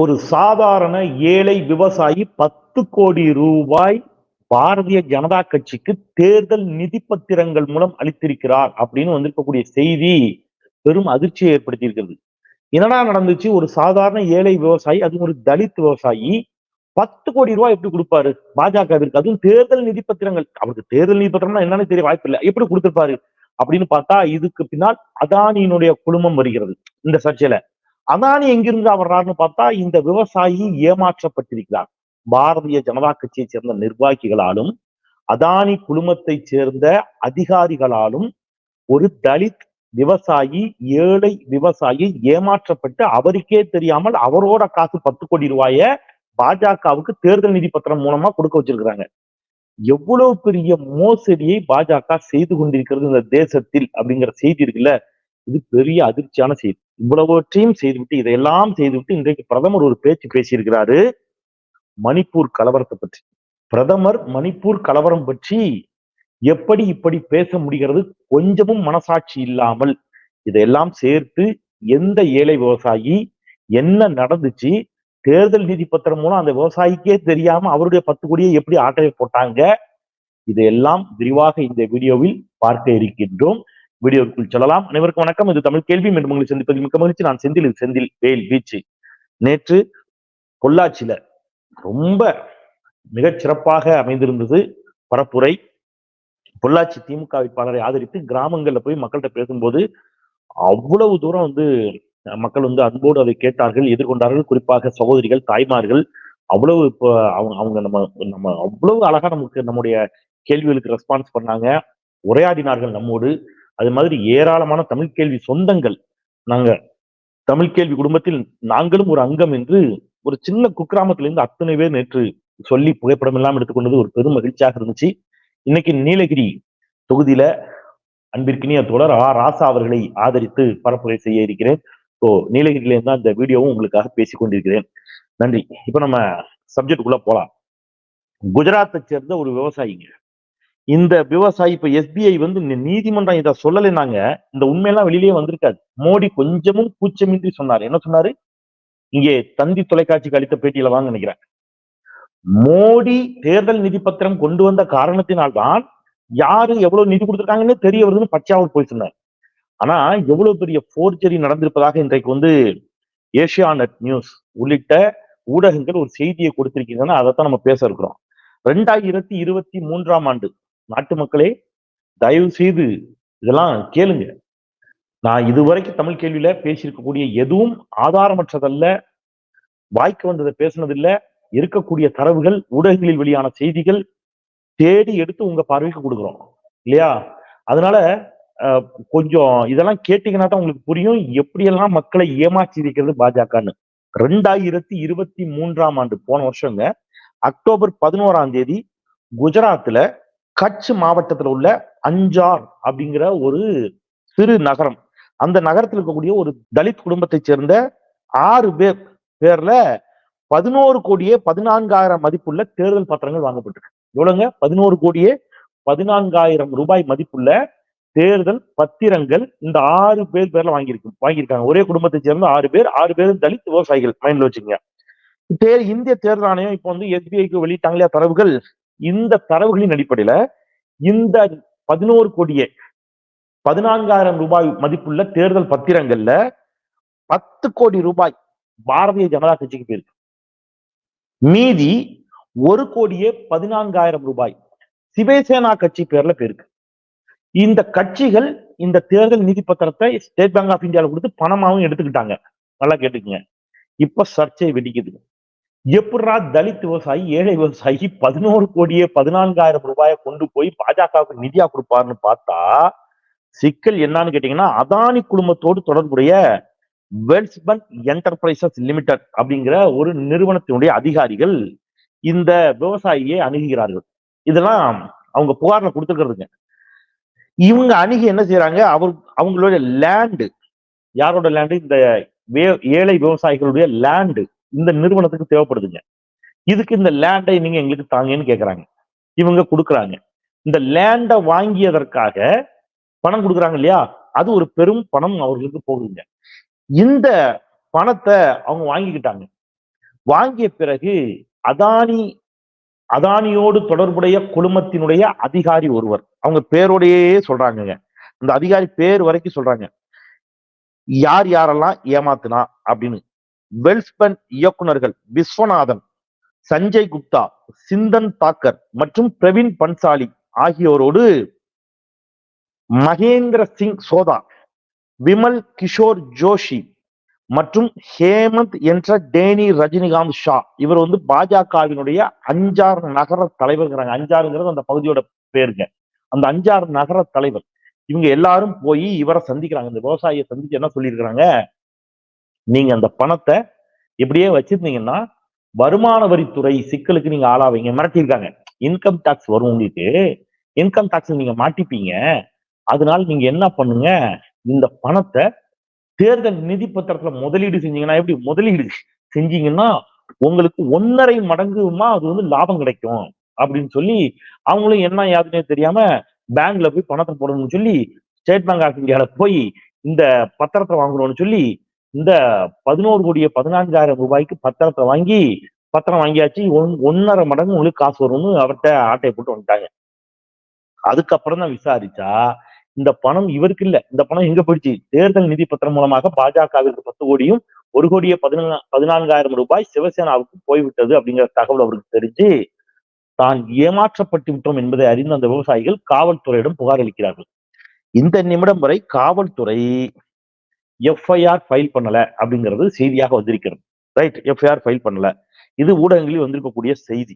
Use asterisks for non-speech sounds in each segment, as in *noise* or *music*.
ஒரு சாதாரண ஏழை விவசாயி பத்து கோடி ரூபாய் பாரதிய ஜனதா கட்சிக்கு தேர்தல் நிதி பத்திரங்கள் மூலம் அளித்திருக்கிறார் அப்படின்னு வந்திருக்கக்கூடிய செய்தி பெரும் அதிர்ச்சியை ஏற்படுத்தியிருக்கிறது. என்னடா நடந்துச்சு? ஒரு சாதாரண ஏழை விவசாயி அதுவும் ஒரு தலித் விவசாயி பத்து கோடி ரூபாய் எப்படி கொடுப்பாரு? பாஜகவிற்கு அதுவும் தேர்தல் நிதி பத்திரங்கள். அவருக்கு தேர்தல் நிதி பத்திரம்னா என்னன்னு தெரிய வாய்ப்பு இல்லை. எப்படி கொடுத்திருப்பாரு? அப்படின்னு பார்த்தா இதுக்கு பின்னால் அதானியினுடைய குழுமம் வருகிறது. இந்த சர்ச்சையில. அதானி எங்கிருந்து வர்றாருன்னு பார்த்தா இந்த விவசாயி ஏமாற்றப்பட்டிருக்கிறார். பாரதிய ஜனதா கட்சியை சேர்ந்த நிர்வாகிகளாலும் அதானி குழுமத்தைச் சேர்ந்த அதிகாரிகளாலும் ஒரு தலித் விவசாயி ஏழை விவசாயி ஏமாற்றப்பட்டு அவருக்கே தெரியாமல் அவரோட காசு பத்து கோடி ரூபாய பாஜகவுக்கு தேர்தல் நிதி பத்திரம் மூலமா கொடுக்க வச்சிருக்கிறாங்க. எவ்வளவு பெரிய மோசடியை பாஜக செய்து கொண்டிருக்கிறது இந்த தேசத்தில் அப்படிங்கிற செய்தி இருக்குல்ல? இது பெரிய அதிர்ச்சியான செய்தி. இவ்வளவற்றையும் செய்துவிட்டு இதையெல்லாம் செய்துவிட்டு இன்றைக்கு பிரதமர் ஒரு பேச்சு பேசியிருக்கிறாரு. மணிப்பூர் கலவரத்தை பற்றி. பிரதமர் மணிப்பூர் கலவரம் பற்றி எப்படி இப்படி பேச முடிகிறது கொஞ்சமும் மனசாட்சி இல்லாமல். இதையெல்லாம் சேர்த்து எந்த ஏழை விவசாயி என்ன நடந்துச்சு? தேர்தல் நிதி பத்திரம் மூலம் அந்த விவசாயிக்கே தெரியாம அவருடைய பத்து கோடியை எப்படி ஆட்டையை போட்டாங்க? இதையெல்லாம் விரிவாக இந்த வீடியோவில் பார்க்க இருக்கின்றோம். வீடியோக்குள் சொல்லலாம். அனைவருக்கும் வணக்கம். இது தமிழ் கேள்வி. மீண்டும் உங்களை சந்திப்பதில் மிக்க மகிழ்ச்சி. நான் செந்தில். இது செந்தில் வேல் வீச்சு. நேற்று பொள்ளாச்சியில ரொம்ப மிகச் சிறப்பாக அமைந்திருந்தது பரப்புரை. பொள்ளாச்சி திமுக வேட்பாளரை ஆதரித்து கிராமங்கள்ல போய் மக்கள்கிட்ட பேசும்போது அவ்வளவு தூரம் வந்து மக்கள் வந்து அன்போடு அதை கேட்டார்கள் எதிர்கொண்டார்கள். குறிப்பாக சகோதரிகள் தாய்மார்கள் அவ்வளவு இப்போ அவங்க அவங்க நம்ம நம்ம அவ்வளவு அழகா நமக்கு நம்முடைய கேள்விகளுக்கு ரெஸ்பான்ஸ் பண்ணாங்க. உரையாடினார்கள் நம்மோடு. அது மாதிரி ஏராளமான தமிழ் கேள்வி சொந்தங்கள். நாங்க தமிழ் கேள்வி குடும்பத்தில் நாங்களும் ஒரு அங்கம் என்று ஒரு சின்ன குக்கிராமத்திலிருந்து அத்தனை பேர் நேற்று சொல்லி புகைப்படம் எல்லாம் எடுத்துக்கொண்டது ஒரு பெரும் மகிழ்ச்சியாக இருந்துச்சு. இன்னைக்கு நீலகிரி தொகுதியில அன்பிற்கினிய தொடர் ஆ ராசா அவர்களை ஆதரித்து பரப்புரை செய்ய இருக்கிறேன். ஸோ நீலகிரியில இருந்து தான் இந்த வீடியோவும் உங்களுக்காக பேசிக் கொண்டிருக்கிறேன். நன்றி. இப்போ நம்ம சப்ஜெக்ட் உள்ள போலாம். குஜராத்தை சேர்ந்த ஒரு விவசாயிங்க. இந்த விவசாயி இப்ப எஸ்பிஐ வந்து நீதிமன்றம் இதை சொல்லலைனாங்க இந்த உண்மையெல்லாம் வெளியிலேயே வந்திருக்காது. மோடி கொஞ்சமும் கூச்சமின்றி சொன்னார். என்ன சொன்னாரு? இங்கே தந்தி தொலைக்காட்சிக்கு அளித்த பேட்டியில வாங்க நினைக்கிறேன். மோடி தேர்தல் நிதி பத்திரம் கொண்டு வந்த காரணத்தினால்தான் யாரு எவ்வளவு நிதி கொடுத்திருக்காங்கன்னு தெரிய வருதுன்னு பச்சாவூர் போய் சொன்னார். ஆனா எவ்வளவு பெரிய போர்ஜரி நடந்திருப்பதாக இன்றைக்கு வந்து ஏஷியா நெட் நியூஸ் உள்ளிட்ட ஊடகங்கள் ஒரு செய்தியை கொடுத்திருக்கீங்கன்னா அதைத்தான் நம்ம பேச இருக்கிறோம். ரெண்டாயிரத்தி இருபத்தி மூன்றாம் ஆண்டு நாட்டு மக்களே தயவு செய்து இதெல்லாம் கேளுங்க. நான் இதுவரைக்கும் தமிழ் கேள்வியில பேசியிருக்கக்கூடிய எதுவும் ஆதாரமற்றதல்ல. வாய்க்கு வந்ததை பேசுனதில்ல. இருக்கக்கூடிய தரவுகள் ஊடகங்களில் வெளியான செய்திகள் தேடி எடுத்து உங்க பார்வைக்கு கொடுக்குறோம். இல்லையா? அதனால அஹ், கொஞ்சம் இதெல்லாம் கேட்டீங்கன்னா தான் உங்களுக்கு புரியும். எப்படியெல்லாம் மக்களை ஏமாற்றி இருக்கிறது பாஜகன்னு. ரெண்டாயிரத்தி இருபத்தி மூன்றாம் ஆண்டு போன வருஷங்க அக்டோபர் பதினோராம் தேதி குஜராத்ல கட்ச் மாவட்டத்துல உள்ள அஞ்சார் அப்படிங்கிற ஒரு சிறு நகரம். அந்த நகரத்தில் இருக்கக்கூடிய ஒரு தலித் குடும்பத்தைச் சேர்ந்த ஆறு பேர் பேர்ல பதினோரு கோடியே பதினான்காயிரம் மதிப்புள்ள தேர்தல் பத்திரங்கள் வாங்கப்பட்டிருக்கு. எவ்வளவுங்க பதினோரு கோடியே பதினான்காயிரம் ரூபாய் மதிப்புள்ள தேர்தல் பத்திரங்கள் இந்த ஆறு பேர் பேர்ல வாங்கியிருக்கு வாங்கியிருக்காங்க. ஒரே குடும்பத்தை சேர்ந்த ஆறு பேர் ஆறு பேர் தலித் விவசாயிகள் மைண்ட்ல வச்சுங்க இந்திய தேர்தல் ஆணையம் இப்போ வந்து எஸ்பிஐக்கு வெளியிட்டாங்களே தரவுகள் இந்த தரவுகளின் அடிப்படையில இந்த பதினோரு கோடியே பதினான்காயிரம் ரூபாய் மதிப்புள்ள தேர்தல் பத்திரங்கள்ல பத்து கோடி ரூபாய் பாரதிய ஜனதா கட்சிக்கு போயிருக்கு. மீதி ஒரு கோடியே பதினான்காயிரம் ரூபாய் சிவசேனா கட்சி பேர்ல போயிருக்கு. இந்த கட்சிகள் இந்த தேர்தல் நிதி பத்திரத்தை ஸ்டேட் பேங்க் ஆஃப் இந்தியாவில் கொடுத்து பணமாவும் எடுத்துக்கிட்டாங்க. நல்லா கேட்டுக்கங்க. இப்ப சர்ச்சை வெடிக்குது. எப்படா தலித் விவசாயி ஏழை விவசாயி பதினோரு கோடியே பதினான்காயிரம் ரூபாயை கொண்டு போய் பாஜகவுக்கு நிதியா கொடுப்பாருன்னு பார்த்தா சிக்கல் என்னன்னு கேட்டீங்கன்னா அதானி குழுமத்தோடு தொடர்புடைய வெல்ஸ்பன் என்டர்பிரைசஸ் லிமிடெட் அப்படிங்கிற ஒரு நிறுவனத்தினுடைய அதிகாரிகள் இந்த விவசாயியை அணுகுகிறார்கள். இதெல்லாம் அவங்க புகார்ல கொடுத்துருக்கிறதுங்க. இவங்க அணுகி என்ன செய்யறாங்க அவர் அவங்களுடைய லேண்டு யாரோட லேண்டு இந்த வே- ஏழை விவசாயிகளுடைய லேண்டு இந்த நிறுவனத்துக்கு தேவைப்படுதுங்க. இதுக்கு இந்த லேண்டை நீங்க எங்களுக்கு தாங்கன்னு கேட்கறாங்க இவங்க கொடுக்குறாங்க. இந்த லேண்டை வாங்கியதற்காக பணம் கொடுக்குறாங்க இல்லையா? அது ஒரு பெரும் பணம் அவர்களுக்கு போகுதுங்க. இந்த பணத்தை அவங்க வாங்கிக்கிட்டாங்க. வாங்கிய பிறகு அதானி அதானியோடு தொடர்புடைய குழுமத்தினுடைய அதிகாரி ஒருவர் அவங்க பேரோடையே சொல்றாங்கங்க. இந்த அதிகாரி பேர் வரைக்கும் சொல்றாங்க. யார் யாரெல்லாம் ஏமாத்துனா அப்படின்னு. வெல்ஸ்பன் இயக்குனர்கள் விஸ்வநாதன் சஞ்சய் குப்தா சிந்தன் தாக்கர் மற்றும் பிரவீன் பன்சாலி ஆகியோரோடு மகேந்திர சிங் சோதா விமல் கிஷோர் ஜோஷி மற்றும் ஹேமந்த் என்ற டேனி ரஜினிகாந்த் ஷா. இவர் வந்து பாஜகவினுடைய அஞ்சாறு நகர தலைவர்ங்கிறாங்க. அஞ்சாறுங்கிறது அந்த பகுதியோட பேருங்க. அந்த அஞ்சாறு நகர தலைவர். இவங்க எல்லாரும் போய் இவரை சந்திக்கிறாங்க. இந்த விவசாயியை சந்திச்சு என்ன சொல்லியிருக்கிறாங்க? நீங்க அந்த பணத்தை இப்படியே வச்சிருந்தீங்கன்னா வருமான வரித்துறை சிக்கலுக்கு நீங்க ஆளாவீங்க மிரட்டியிருக்காங்க. இன்கம் டாக்ஸ் வரும் உங்களுக்கு. இன்கம் டாக்ஸ் நீங்க மாட்டிப்பீங்க. அதனால நீங்க என்ன பண்ணுங்க? இந்த பணத்தை தேர்தல் நிதி பத்திரத்துல முதலீடு செஞ்சீங்கன்னா எப்படி? முதலீடு செஞ்சீங்கன்னா உங்களுக்கு ஒன்னரை மடங்குமா அது வந்து லாபம் கிடைக்கும். அப்படின்னு சொல்லி அவங்களும் என்ன யாருன்னே தெரியாம பேங்க்ல போய் பணத்தை போடணும்னு சொல்லி ஸ்டேட் பேங்க் ஆஃப் இந்தியால போய் இந்த பத்திரத்தை வாங்கணும்னு சொல்லி இந்த பதினோரு கோடியே பதினான்காயிரம் ரூபாய்க்கு பத்திரத்தை வாங்கி பத்திரம் வாங்கியாச்சு. ஒன்- ஒன்னரை மடங்கு உங்களுக்கு காசு வரும்னு அவர்கிட்ட ஆட்டையை போட்டு வந்துட்டாங்க. அதுக்கப்புறம் தான் விசாரிச்சா இந்த பணம் இவருக்கு இல்ல. இந்த பணம் எங்க போயிடுச்சு? தேர்தல் நிதி பத்திரம் மூலமாக பாஜகவிற்கு பத்து கோடியும் ஒரு கோடியே பதினா பதினான்காயிரம் ரூபாய் சிவசேனாவுக்கு போய்விட்டது அப்படிங்கிற தகவல் அவருக்கு தெரிஞ்சு தான் ஏமாற்றப்பட்டு விட்டோம் என்பதை அறிந்த அந்த விவசாயிகள் காவல்துறையிடம் புகார் அளிக்கிறார்கள். இந்த நிமிடம் வரை காவல்துறை எஃப்ஐஆர் ஃபைல் பண்ணல அப்படிங்கிறது செய்தியாக வந்திருக்கிறது. ரைட் எஃப்ஐஆர் ஃபைல் பண்ணல. இது ஊடகங்களில் வந்திருக்கக்கூடிய செய்தி.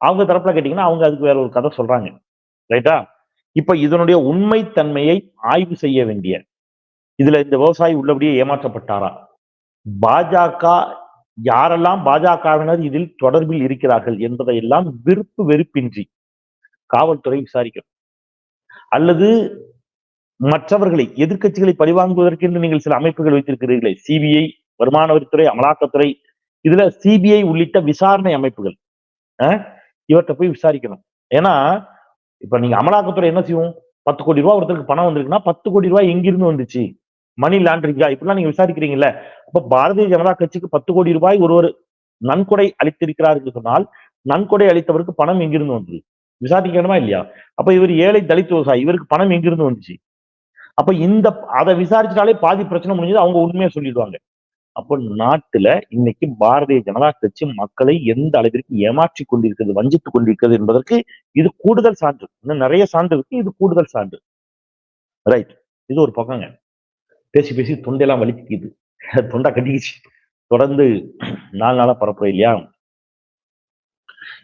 அவங்க தரப்புல கேட்டீங்கன்னா அவங்க அதுக்கு வேற ஒரு கதை சொல்றாங்க. ரைட்டா இப்ப இதனுடைய உண்மைத்தன்மையை ஆய்வு செய்ய வேண்டிய இதுல இந்த விவசாயி உள்ளபடியே ஏமாற்றப்பட்டாரா? பாஜக யாரெல்லாம் பாஜகவினர் இதில் தொடர்பில் இருக்கிறார்கள் என்பதை எல்லாம் விருப்பு வெறுப்பின்றி காவல்துறை விசாரிக்கும் அல்லது மற்றவர்களை எதிர்க்கட்சிகளை பழிவாங்குவதற்கென்று நீங்கள் சில அமைப்புகள் வைத்திருக்கிறீர்களே சிபிஐ வருமான வரித்துறை அமலாக்கத்துறை. இதுல சிபிஐ உள்ளிட்ட விசாரணை அமைப்புகள் அஹ், இவர்கிட்ட போய் விசாரிக்கணும். ஏன்னா இப்ப நீங்க அமலாக்கத்துறை என்ன செய்வோம் பத்து கோடி ரூபாய் ஒருத்தருக்கு பணம் வந்திருக்குன்னா பத்து கோடி ரூபாய் எங்கிருந்து வந்துச்சு? மணி லாண்டரிங்கா இப்படிலாம் நீங்க விசாரிக்கிறீங்கல்ல. அப்ப பாரதிய ஜனதா கட்சிக்கு பத்து கோடி ரூபாய் ஒருவர் நன்கொடை அளித்திருக்கிறார் என்று சொன்னால் நன்கொடை அளித்தவருக்கு பணம் எங்கிருந்து வந்தது? விசாரிக்கணுமா இல்லையா? அப்ப இவர் ஏழை தலித் விவசாயி இவருக்கு பணம் எங்கிருந்து வந்துச்சு? அப்ப இந்த அதை விசாரிச்சாலே பாதி பிரச்சனை முடிஞ்சது அவங்க உண்மையை சொல்லிடுவாங்க. அப்போ நாட்டுல இன்னைக்கு பாரதிய ஜனதா கட்சி மக்களை எந்த அளவிற்கு ஏமாற்றி கொண்டிருக்கிறது வஞ்சித்துக் கொண்டிருக்கிறது என்பதற்கு இது கூடுதல் சான்று. இன்னும் நிறைய சான்று இருக்கு இது கூடுதல் சான்று. ரைட் இது ஒரு பக்கங்க. பேசி பேசி தொண்டையெல்லாம் வலிக்குது. *laughs* தொண்டா கட்டிக்கிச்சு. தொடர்ந்து நாலு நாளா பரப்புறோம் இல்லையா?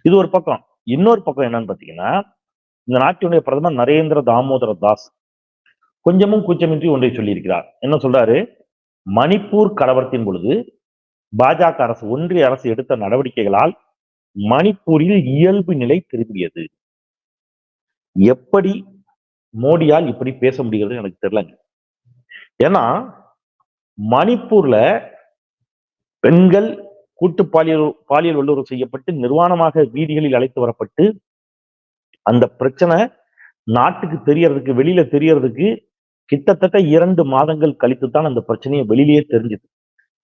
இது ஒரு பக்கம். இன்னொரு பக்கம் என்னன்னு பாத்தீங்கன்னா இந்த நாட்டினுடைய பிரதமர் நரேந்திர தாமோதர தாஸ். கொஞ்சமும் கூச்சமின்றி ஒன்றை சொல்லியிருக்கிறார். என்ன சொல்றாரு? மணிப்பூர் கலவரத்தின் பொழுது பாஜக அரசு ஒன்றிய அரசு எடுத்த நடவடிக்கைகளால் மணிப்பூரில் இயல்பு நிலை திரும்பியது. எப்படி மோடியால் இப்படி பேச முடிகிறது எனக்கு தெரியலங்க. ஏன்னா மணிப்பூர்ல பெண்கள் கூட்டு பாலியல் பாலியல் வல்லுறவு செய்யப்பட்டு நிர்வாணமாக வீதிகளில் அழைத்து வரப்பட்டு அந்த பிரச்சனை நாட்டுக்கு தெரியறதுக்கு வெளியில தெரியறதுக்கு கிட்டத்தட்ட இரண்டு மாதங்கள் கழித்து தான் அந்த பிரச்சனையை வெளியிலேயே தெரிஞ்சது.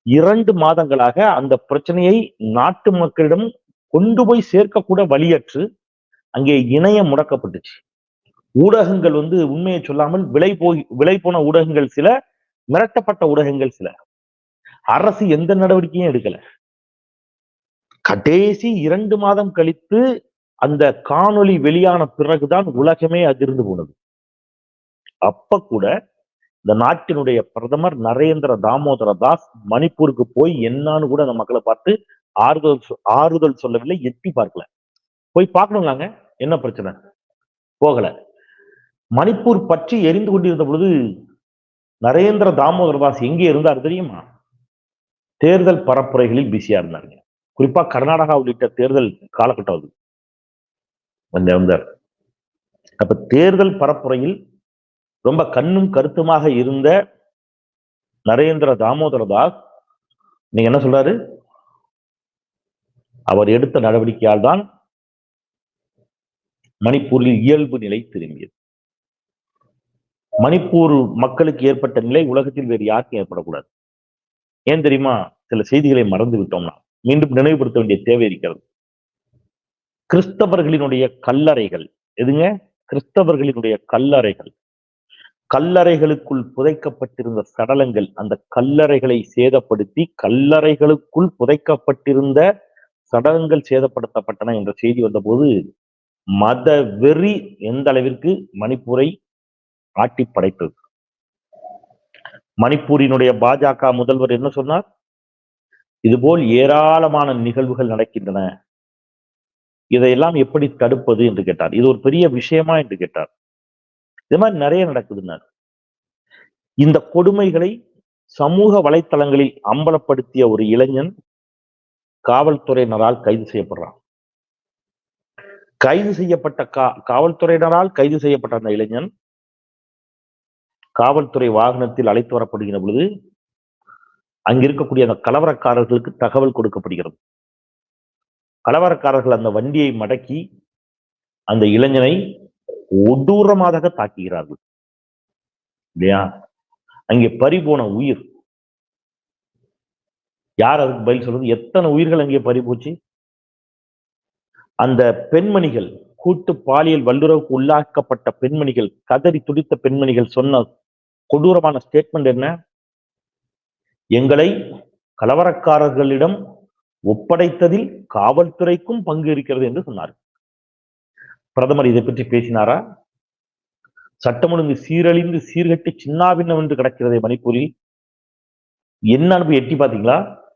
இரண்டு மாதங்களாக அந்த பிரச்சனையை நாட்டு மக்களிடம் கொண்டு போய் சேர்க்கக்கூட வழியற்று அங்கே இணையம் முடக்கப்பட்டுச்சு. ஊடகங்கள் வந்து உண்மையை சொல்லாமல் விலை போய் விலை போன ஊடகங்கள் சில மிரட்டப்பட்ட ஊடகங்கள் சில. அரசு எந்த நடவடிக்கையும் எடுக்கல. கடைசி இரண்டு மாதம் கழித்து அந்த காணொளி வெளியான பிறகுதான் உலகமே அதிர்ந்து போனது. அப்ப கூட இந்த நாட்டினுடைய பிரதமர் நரேந்திர தாமோதர தாஸ் மணிப்பூருக்கு போய் என்னன்னு கூட அந்த மக்களை பார்த்து ஆறுதல் ஆறுதல் சொல்லவில்லை எட்டி பார்க்கல. போய் பார்க்கணுங்களாங்க? என்ன பிரச்சனை? போகல. மணிப்பூர் பற்றி எரிந்து கொண்டிருந்த பொழுது நரேந்திர தாமோதர தாஸ் எங்கே இருந்தார் தெரியுமா? தேர்தல் பரப்புரைகளில் பிஸியா இருந்தாருங்க. குறிப்பா கர்நாடகா உள்ளிட்ட தேர்தல் காலகட்டம் அது. வந்தார். அப்ப தேர்தல் பரப்புரையில் ரொம்ப கண்ணும் கருத்துமாக இருந்த நரேந்திர தாமோதர தாஸ் நீங்க என்ன சொல்றாரு? அவர் எடுத்த நடவடிக்கையால் தான் மணிப்பூரில் இயல்பு நிலை திரும்பியது. மணிப்பூர் மக்களுக்கு ஏற்பட்ட நிலை உலகத்தில் வேறு யாருக்கும் ஏற்படக்கூடாது. ஏன் தெரியுமா? சில செய்திகளை மறந்து விட்டோம்னா மீண்டும் நினைவுபடுத்த வேண்டிய தேவை இருக்கிறது. கிறிஸ்தவர்களினுடைய கல்லறைகள் எதுங்க? கிறிஸ்தவர்களினுடைய கல்லறைகள். கல்லறைகளுக்குள் புதைக்கப்பட்டிருந்த சடலங்கள் அந்த கல்லறைகளை சேதப்படுத்தி கல்லறைகளுக்குள் புதைக்கப்பட்டிருந்த சடலங்கள் சேதப்படுத்தப்பட்டன என்ற செய்தி வந்தபோது மத வெறி எந்த அளவிற்கு மணிப்பூரை ஆட்டி படைத்தது? மணிப்பூரினுடைய பாஜக முதல்வர் என்ன சொன்னார்? இதுபோல் ஏராளமான நிகழ்வுகள் நடக்கின்றன. இதையெல்லாம் எப்படி தடுப்பது என்று கேட்டார். இது ஒரு பெரிய விஷயமா என்று கேட்டார். இது மாதிரி நிறைய நடக்குதுன்னார் இந்த கொடுமைகளை சமூக வலைத்தளங்களில் அம்பலப்படுத்திய ஒரு இளைஞன் காவல்துறையினரால் கைது செய்யப்படுறான். கைது செய்யப்பட்ட கா காவல்துறையினரால் கைது செய்யப்பட்ட அந்த இளைஞன் காவல்துறை வாகனத்தில் அழைத்து வரப்படுகிற பொழுது அங்க இருக்கக்கூடிய அந்த கலவரக்காரர்களுக்கு தகவல் கொடுக்கப்படுகிறது. கலவரக்காரர்கள் அந்த வண்டியை மடக்கி அந்த இளைஞனை கொடூரமாக தாக்குகிறார்கள். இல்லையா? அங்கே பறிபோன உயிர். யார் அதுக்கு பதில் சொல்றது? எத்தனை உயிர்கள் அங்கே பறிபோச்சு? அந்த பெண்மணிகள் கூட்டு பாலியல் வல்லுறவுக்கு உள்ளாக்கப்பட்ட பெண்மணிகள் கதறி துடித்த பெண்மணிகள் சொன்ன கொடூரமான ஸ்டேட்மெண்ட் என்ன? எங்களை கலவரக்காரர்களிடம் ஒப்படைத்ததில் காவல்துறைக்கும் பங்கு இருக்கிறது என்று சொன்னார் பிரதமர் இதை பற்றி பேசினாரா? சட்டம் ஒழுங்கு சீரழிந்து சீர்கட்டி சின்னாபின்னம் என்று கிடக்கிறதே மணிப்பூரில். என்ன அனுப்பி எட்டி பார்த்தீங்களா?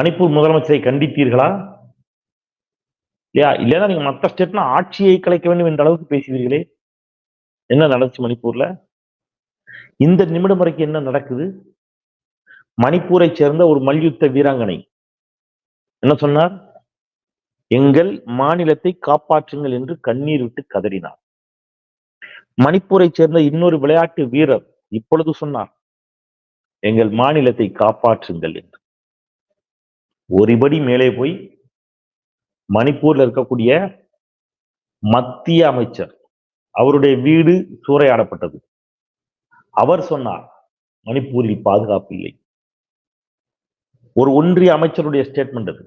மணிப்பூர் முதலமைச்சரை கண்டித்தீர்களா? இல்லையா? இல்லைன்னா நீங்க மற்ற ஸ்டேட்னா ஆட்சியை கலைக்க வேண்டும் என்ற அளவுக்கு பேசுவீர்களே. என்ன நடந்துச்சு மணிப்பூர்ல? இந்த நிமிடம் வரைக்கும் என்ன நடக்குது? மணிப்பூரை சேர்ந்த ஒரு மல்யுத்த வீராங்கனை. என்ன சொன்னார்? எங்கள் மாநிலத்தை காப்பாற்றுங்கள் என்று கண்ணீர் விட்டு கதறினார். மணிப்பூரை சேர்ந்த இன்னொரு விளையாட்டு வீரர் இப்பொழுது சொன்னார் எங்கள் மாநிலத்தை காப்பாற்றுங்கள் என்று. ஒருபடி மேலே போய் மணிப்பூர்ல இருக்கக்கூடிய மத்திய அமைச்சர் அவருடைய வீடு சூறையாடப்பட்டது. அவர் சொன்னார் மணிப்பூரில் பாதுகாப்பு இல்லை. ஒரு ஒன்றிய அமைச்சருடைய ஸ்டேட்மெண்ட் அது.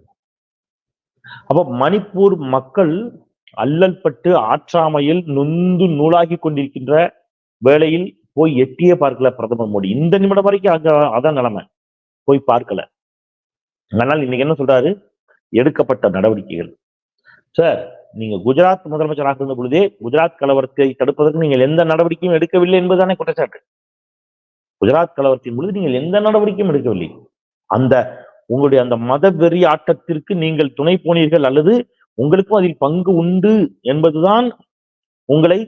அப்ப மணிப்பூர் மக்கள் அல்லல் பட்டு ஆற்றாமையில் நொந்து நூலாகி கொண்டிருக்கின்ற வேளையில் போய் எட்டியே பார்க்கல பிரதமர் மோடி. இந்த நிமிடம் வரைக்கும் அங்க அதான் நிலைமை. போய் பார்க்கல. ஆனால் இன்னைக்கு என்ன சொல்றாரு? எடுக்கப்பட்ட நடவடிக்கைகள். சார் நீங்க குஜராத் முதலமைச்சராக இருந்த பொழுதே குஜராத் கலவரத்தை தடுப்பதற்கு நீங்கள் எந்த நடவடிக்கையும் எடுக்கவில்லை என்பதுதானே குற்றச்சாட்டு. குஜராத் கலவரத்தின் பொழுது நீங்கள் எந்த நடவடிக்கையும் எடுக்கவில்லை. அந்த உங்களுடைய அந்த மத வெறி ஆட்டத்திற்கு நீங்கள் துணை போனீர்கள் அல்லது உங்களுக்கும் அதில் பங்கு உண்டு என்பதுதான் உங்களை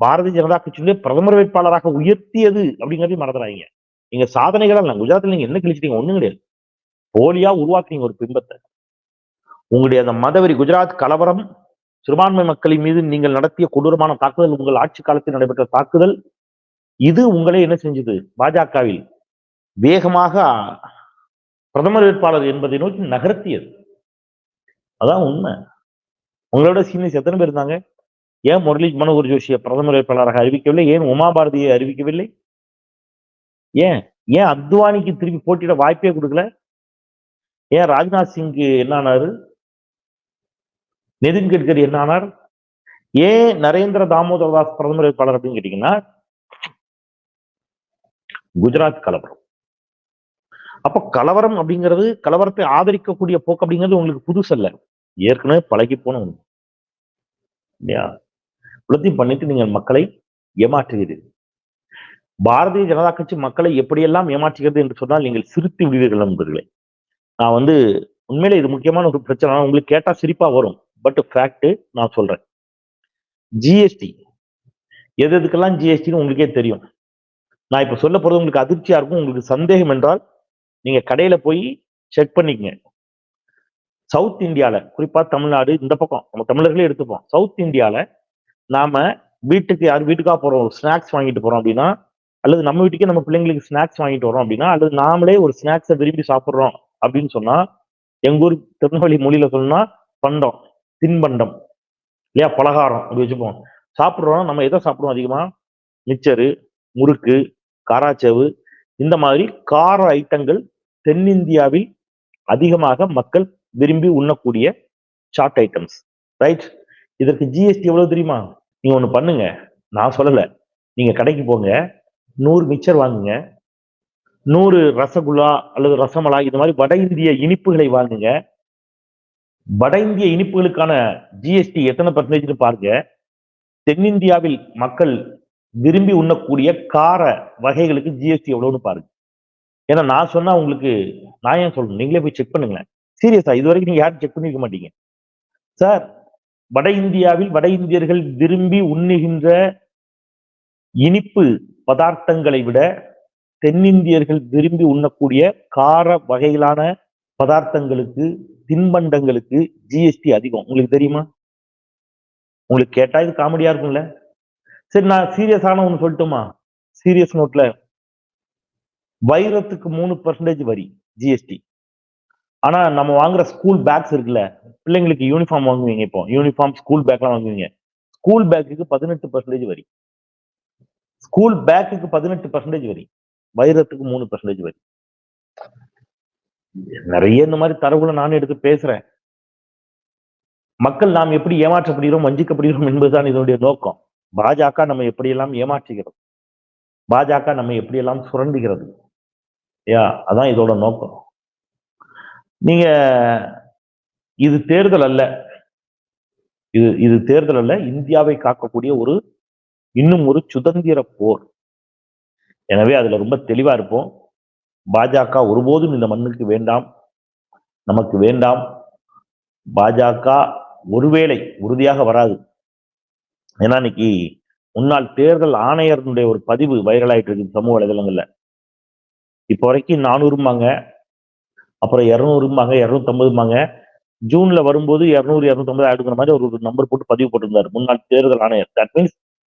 பாரதிய ஜனதா கட்சியினுடைய பிரதமர் வேட்பாளராக உயர்த்தியது அப்படிங்கிறதையும் மறந்துடாதீங்க. நீங்க சாதனைகளால் குஜராத்தில் நீங்க என்ன கழிச்சிட்டீங்க? ஒண்ணும் கிடையாது. போலியா உருவாக்குறீங்க ஒரு பிம்பத்தை. உங்களுடைய அந்த மதவெறி குஜராத் கலவரம் சிறுபான்மை மக்களின் மீது நீங்கள் நடத்திய கொடூரமான தாக்குதல் உங்கள் ஆட்சி காலத்தில் நடைபெற்ற தாக்குதல் இது உங்களை என்ன செஞ்சது? பாஜகவில் வேகமாக பிரதமர் வேட்பாளர் என்பதை நோக்கி நகர்த்தியது. அதான் உண்மை. உங்களோட சீனியர்ஸ் எத்தனை பேர் இருந்தாங்க? ஏன் முரளி மனோகர் ஜோஷியை பிரதமர் வேட்பாளராக அறிவிக்கவில்லை? ஏன் உமா பாரதியை அறிவிக்கவில்லை? ஏன்? ஏன் அத்வானிக்கு திருப்பி போட்டியிட வாய்ப்பே கொடுக்கல? ஏன் ராஜ்நாத் சிங்க்கு என்ன ஆனாரு? நிதின் கட்கரி என்ன ஆனார்? ஏன் நரேந்திர தாமோதர தாஸ் பிரதமர் வேட்பாளர் அப்படின்னு கேட்டீங்கன்னா குஜராத் கலவரம். அப்ப கலவரம் அப்படிங்கிறது கலவரத்தை ஆதரிக்கக்கூடிய போக்கு அப்படிங்கிறது உங்களுக்கு புதுசல்ல ஏற்கனவே பழகி போன ஒண்ணு. இல்லையா? இவ்வளத்தையும் பண்ணிட்டு நீங்கள் மக்களை ஏமாற்றுகிறீர்கள். பாரதிய ஜனதா கட்சி மக்களை எப்படியெல்லாம் ஏமாற்றுகிறது என்று சொன்னால் நீங்கள் சிரித்து விடுவீர்கள் நண்பர்களே. நான் வந்து உண்மையிலே இது முக்கியமான ஒரு பிரச்சனை. உங்களுக்கு கேட்டா சிரிப்பா வரும். பட் ஃபேக்ட் நான் சொல்றேன். ஜிஎஸ்டி எது எதுக்கெல்லாம் ஜிஎஸ்டின்னு உங்களுக்கே தெரியும். நான் இப்ப சொல்ல போறது உங்களுக்கு அதிர்ச்சியா இருக்கும். உங்களுக்கு சந்தேகம் என்றால் நீங்க கடையில போய் செக் பண்ணிக்கங்க. சவுத் இந்தியால குறிப்பா தமிழ்நாடு இந்த பக்கம் நம்ம தமிழர்களே எடுத்துப்போம். சவுத் இந்தியால நாம வீட்டுக்கு யார் வீட்டுக்காக போறோம் ஸ்நாக்ஸ் வாங்கிட்டு போறோம் அப்படின்னா அல்லது நம்ம வீட்டுக்கே நம்ம பிள்ளைங்களுக்கு ஸ்நாக்ஸ் வாங்கிட்டு வரோம் அப்படின்னா அல்லது நாமளே ஒரு ஸ்நாக்ஸை விரும்பி சாப்பிட்றோம் அப்படின்னு சொன்னா எங்க ஊர் திருநெல்வேலி மொழியில சொன்னா பண்டம் தின்பண்டம் இல்லையா? பலகாரம் அப்படி வச்சுப்போம். சாப்பிட்றோம் நம்ம எதை சாப்பிடுவோம் அதிகமா? மிச்சரு முறுக்கு காராச்சேவு இந்த மாதிரி கார ஐட்டங்கள் தென்னிந்தியாவில் அதிகமாக மக்கள் விரும்பி உண்ணக்கூடிய சாட் ஐட்டம்ஸ் ரைட் இதற்கு ஜிஎஸ்டி எவ்வளவு தெரியுமா? நீங்க ஒண்ணு பண்ணுங்க. நான் சொல்லல. நீங்க கடைக்கு போங்க. நூறு மிக்சர் வாங்குங்க. நூறு ரசகுல்லா அல்லது ரசமலாய் இது மாதிரி வட இந்திய இனிப்புகளை வாங்குங்க. வட இந்திய இனிப்புகளுக்கான ஜிஎஸ்டி எத்தனை பர்சன்டேஜ்னு பாருங்க. தென்னிந்தியாவில் மக்கள் விரும்பி உண்ணக்கூடிய கார வகைகளுக்கு ஜிஎஸ்டி எவ்வளவுன்னு பாருங்க. ஏன்னா நான் சொன்னா உங்களுக்கு நான் ஏன் சொல்லணும்? நீங்களே போய் செக் பண்ணுங்களேன். சீரியஸா இது வரைக்கும் நீங்க யாரும் செக் பண்ணிருக்க மாட்டீங்க. சார் வட இந்தியாவில் வட இந்தியர்கள் விரும்பி உண்ணுகின்ற இனிப்பு பதார்த்தங்களை விட தென்னிந்தியர்கள் விரும்பி உண்ணக்கூடிய கார வகையிலான பதார்த்தங்களுக்கு தின்பண்டங்களுக்கு ஜிஎஸ்டி அதிகம். உங்களுக்கு தெரியுமா? உங்களுக்கு கேட்டா இது காமெடியா இருக்கும்ல. சரி நான் சீரியஸான ஒன்று சொல்லட்டுமா? சீரியஸ் நோட்ல வைரத்துக்கு மூணு பர்சன்டேஜ் வரி ஜிஎஸ்டி ஆனா நம்ம வாங்குற ஸ்கூல் பேக்ஸ் இருக்குல்ல பிள்ளைங்களுக்கு யூனிஃபார்ம் வாங்குவீங்க இப்போ. யூனிஃபார்ம் ஸ்கூல் பேக்லாம் வாங்குவீங்க. ஸ்கூல் பேக்குக்கு பதினெட்டு பர்சன்டேஜ் வரி. ஸ்கூல் பேக்குக்கு பதினெட்டு பர்சன்டேஜ் வரி. வைரத்துக்கு மூணு பர்சன்டேஜ் வரி. நிறைய இந்த மாதிரி தரவுகளை நானும் எடுத்து பேசுறேன். மக்கள் நாம் எப்படி ஏமாற்றப்படுகிறோம் வஞ்சிக்கப்படுகிறோம் என்பதுதான் இதனுடைய நோக்கம். பாஜக நம்ம எப்படியெல்லாம் ஏமாற்றுகிறது? பாஜக நம்ம எப்படியெல்லாம் சுரண்டுகிறது? யா அதான் இதோட நோக்கம். நீங்க இது தேர்தல் அல்ல. இது இது தேர்தல் அல்ல. இந்தியாவை காக்கக்கூடிய ஒரு இன்னும் ஒரு சுதந்திர போர். எனவே அதுல ரொம்ப தெளிவா இருப்போம். பாஜக ஒருபோதும் இந்த மண்ணுக்கு வேண்டாம். நமக்கு வேண்டாம். பாஜக ஒருவேளை உறுதியாக வராது. ஏன்னா இன்னைக்கு முன்னாள் தேர்தல் ஆணையர்களுடைய ஒரு பதிவு வைரல் ஆயிட்டு இருக்கு சமூக வலைதளங்கள்ல. இப்போ வரைக்கும் நானூறுமாங்க அப்புறம் இரநூறுமாங்க இரநூத்தம்பதுமாங்க ஜூன்ல வரும்போது இரநூறு இரநூத்தம்பது ஆயிடுங்கிற மாதிரி ஒரு நம்பர் போட்டு பதிவு போட்டிருந்தார். முன்னாள் தேர்தல் ஆணையர். தட் மீன்ஸ்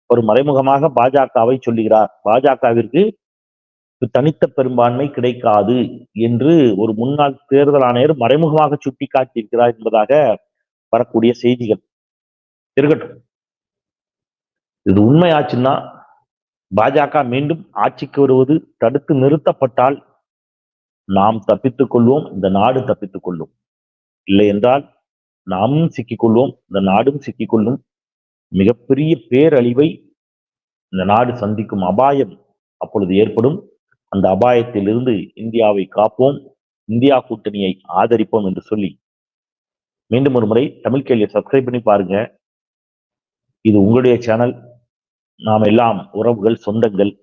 ஒரு மறைமுகமாக பாஜகவை சொல்லுகிறார். பாஜகவிற்கு தனித்த பெரும்பான்மை கிடைக்காது என்று ஒரு முன்னாள் தேர்தல் ஆணையர் மறைமுகமாக சுட்டிக்காட்டியிருக்கிறார் என்பதாக வரக்கூடிய செய்திகள். இருக்கட்டும். இது உண்மையாச்சுன்னா பாஜக மீண்டும் ஆட்சிக்கு வருவது தடுத்து நிறுத்தப்பட்டால் நாம் தப்பித்துக் கொள்வோம் இந்த நாடு தப்பித்துக் கொள்ளும். இல்லை என்றால் நாமும் சிக்கிக்கொள்வோம் இந்த நாடும் சிக்கிக்கொள்ளும் மிகப்பெரிய பேரழிவை இந்த நாடு சந்திக்கும் அபாயம் அப்பொழுது ஏற்படும். அந்த அபாயத்திலிருந்து இந்தியாவை காப்போம் இந்தியா கூட்டணியை ஆதரிப்போம் என்று சொல்லி மீண்டும் ஒரு முறை தமிழ் கேள்வியை சப்ஸ்கிரைப் பண்ணி பாருங்க. இது உங்களுடைய சேனல் நாம் எல்லாம் உறவுகள் சொந்தங்கள்.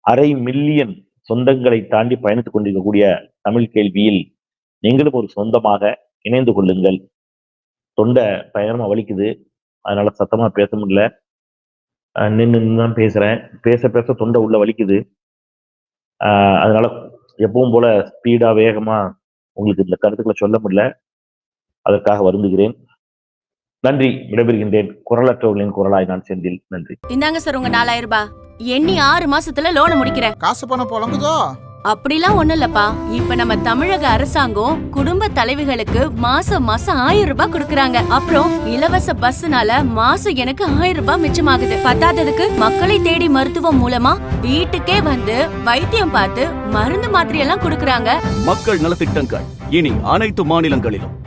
அரை மில்லியன் சொந்தங்களை தாண்டி பயணித்துக் கொண்டிருக்கக்கூடிய தமிழ் கேள்வியில் நீங்களும் ஒரு சொந்தமாக இணைந்து கொள்ளுங்கள். தொண்டை பயங்கரமா வலிக்குது. அதனால சத்தமா பேச முடியல. நின்று தான் பேசுறேன். பேச பேச தொண்டை உள்ள வலிக்குது. ஆஹ் அதனால எப்பவும் போல ஸ்பீடா வேகமா உங்களுக்கு இந்த கருத்துக்களை சொல்ல முடியல. அதற்காக வருந்துகிறேன். நன்றி. விடைபெறுகின்றேன். குரலற்றவர்களின் குரலாய் நான் செந்தில். நன்றி. இந்தாங்க சார் உங்க நாலாயிரம் ரூபாய். எண்ணி ஆறு மாசத்துல லோனை முடிக்கிறேன். காசு பணம் புழங்குதோ? அப்படிலாம் ஒண்ணும் இல்லப்பா. இப்ப நம்ம தமிழக அரசாங்கம் குடும்ப தலைவிகளுக்கு மாசம் மாசம் ஆயிரம் ரூபாய் கொடுக்கறாங்க. அப்புறம் இலவச பஸ்னால மாசம் எனக்கு ஆயிரம் ரூபாய் மிச்சமாகுது. பத்தாததுக்கு மக்களை தேடி மருத்துவம் மூலமா வீட்டுக்கே வந்து வைத்தியம் பார்த்து மருந்து மாத்திரை எல்லாம் கொடுக்கறாங்க. மக்கள் நலத்திட்டங்கள் இனி அனைத்து மாநிலங்களிலும்.